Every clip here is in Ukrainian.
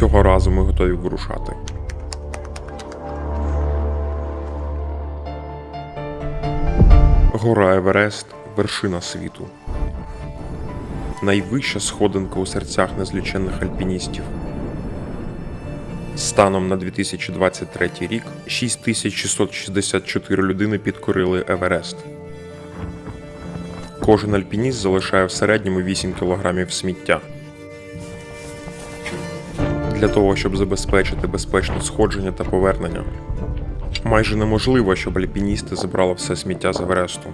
Цього разу ми готові вирушати. Гора Еверест вершина світу. Найвища сходинка у серцях незліченних альпіністів. Станом на 2023 рік 6664 людини підкорили Еверест. Кожен альпініст залишає в середньому 8 кг сміття. Для того, щоб забезпечити безпечне сходження та повернення, майже неможливо, щоб альпіністи забрали все сміття з Евересту.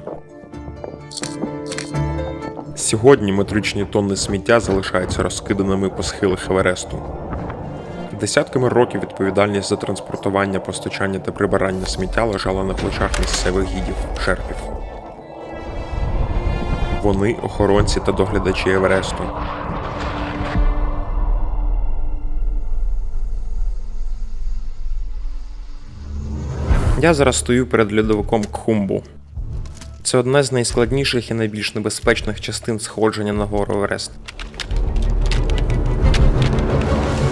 Сьогодні метричні тонни сміття залишаються розкиданими по схилах Евересту. Десятками років відповідальність за транспортування, постачання та прибирання сміття лежала на плечах місцевих гідів шерпів. Вони охоронці та доглядачі Евересту. Я зараз стою перед льодовиком Кхумбу. Це одна з найскладніших і найбільш небезпечних частин сходження на гору Еверест.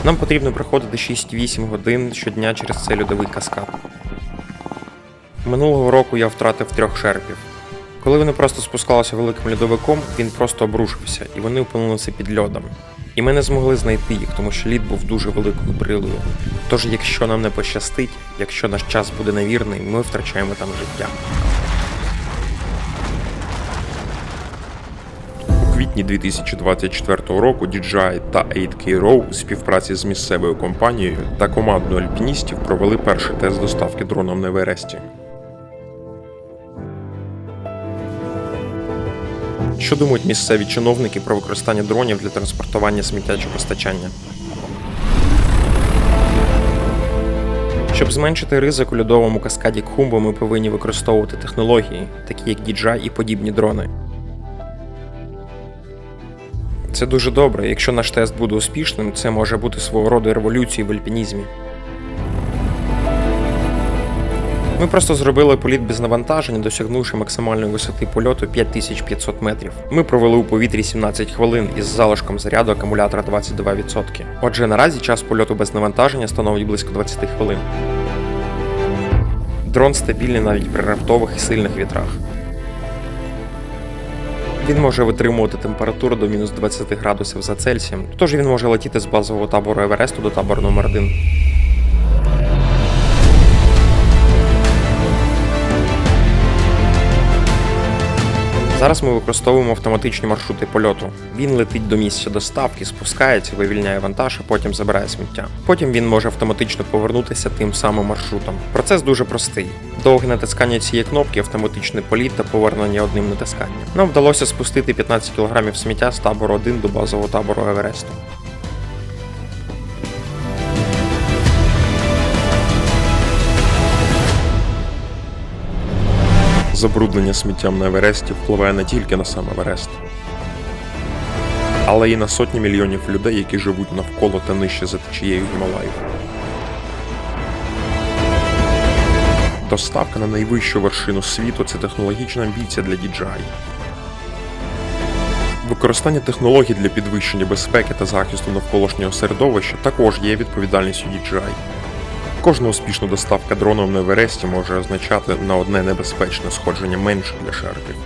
Нам потрібно проходити 6-8 годин щодня через цей льодовий каскад. Минулого року я втратив трьох шерпів. Коли вони просто спускалися великим льодовиком, він просто обрушився, і вони опинилися під льодом. І ми не змогли знайти їх, тому що лід був дуже великою брилою. Тож, якщо нам не пощастить, якщо наш час буде невірний, ми втрачаємо там життя. У квітні 2024 року DJI та 8K Row у співпраці з місцевою компанією та командою альпіністів провели перший тест доставки дроном на Евересті. Що думають місцеві чиновники про використання дронів для транспортування сміття чи постачання? Щоб зменшити ризик у льодовому каскаді Кхумбо, ми повинні використовувати технології, такі як DJI і подібні дрони. Це дуже добре. Якщо наш тест буде успішним, це може бути свого роду революцією в альпінізмі. Ми просто зробили політ без навантаження, досягнувши максимальної висоти польоту 5500 метрів. Ми провели у повітрі 17 хвилин із залишком заряду акумулятора 22%. Отже, наразі час польоту без навантаження становить близько 20 хвилин. Дрон стабільний навіть при раптових і сильних вітрах. Він може витримувати температуру до мінус 20 градусів за Цельсієм, тож він може летіти з базового табору Евересту до табору номер 1 Зараз ми використовуємо автоматичні маршрути польоту. Він летить до місця доставки, спускається, вивільняє вантаж, а потім забирає сміття. Потім він може автоматично повернутися тим самим маршрутом. Процес дуже простий: довге натискання цієї кнопки, автоматичний політ та повернення одним натисканням. Нам вдалося спустити 15 кг сміття з табору 1 до базового табору Евересту. Забруднення сміттям на Евересті впливає не тільки на сам Еверест, але й на сотні мільйонів людей, які живуть навколо та нижче за течією Гімалаїв. Доставка на найвищу вершину світу це технологічна амбіція для DJI. Використання технологій для підвищення безпеки та захисту навколишнього середовища також є відповідальністю DJI. Кожна успішна доставка дроном на Евересті може означати на одне небезпечне сходження менше для шерпів.